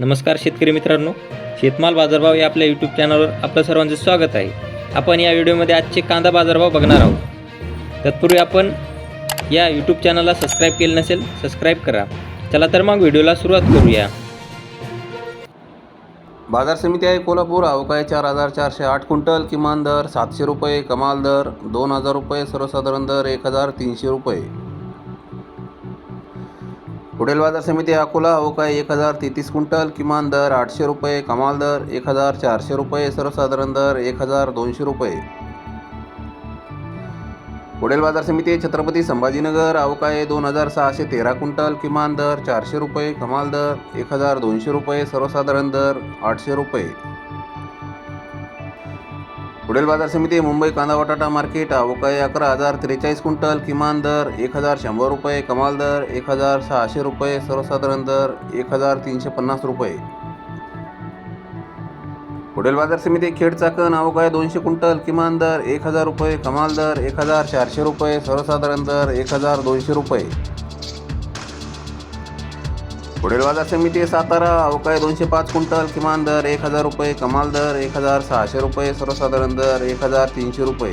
नमस्कार शेतकरी मित्रांनो शेतमाल बाजारभाव या आपल्या यूट्यूब चॅनलवर आपलं सर्वांचं स्वागत आहे. आपण या व्हिडिओमध्ये आजचे कांदा बाजारभाव बघणार आहोत. तत्पूर्वी आपण या यूट्यूब चॅनलला सबस्क्राईब केलं नसेल सबस्क्राईब करा. चला तर मग व्हिडिओला सुरुवात करूया. बाजार समिती आहे कोल्हापूर अवकाळी चार हजार चारशे आठ क्विंटल किमान दर सातशे रुपये कमाल दर दोन हजार रुपये सर्वसाधारण दर एक हजार तीनशे रुपये. पुढील बाजार समिती अकोला हो अवकाळी एक हजार तेहतीस क्विंटल किमान दर आठशे रुपये कमाल दर एक हजार चारशे रुपये सर्वसाधारण दर एक हजार दोनशे रुपये. पुढील बाजार समिती छत्रपती संभाजीनगर हो अवकाळी दोन हजार सहाशे तेरा क्विंटल किमान दर चारशे रुपये कमाल दर एक हजार दोनशे रुपये सर्वसाधारण दर आठशे रुपये. पुढील बाजार समिती मुंबई कांदा बटाटा मार्केट अवकाळी अकरा हजार त्रेचाळीस क्विंटल किमान दर एक हजार शंभर रुपये कमाल दर एक हजार सहाशे रुपये सर्वसाधारण दर एक हजार तीनशे पन्नास रुपये. पुढील बाजार समिती खेड चाकण अवकाळी दोनशे क्विंटल किमान दर एक हजार रुपये कमाल दर एक हजार चारशे रुपये सर्वसाधारण दर एक हजार दोनशे रुपये. पुढील बाजार समिती सातारा. अवकाळी दोनशे पाच क्विंटल किमान दर एक हजार रुपये कमाल दर एक हजार सहाशे रुपये सर्वसाधारण दर एक हजार तीनशे रुपये.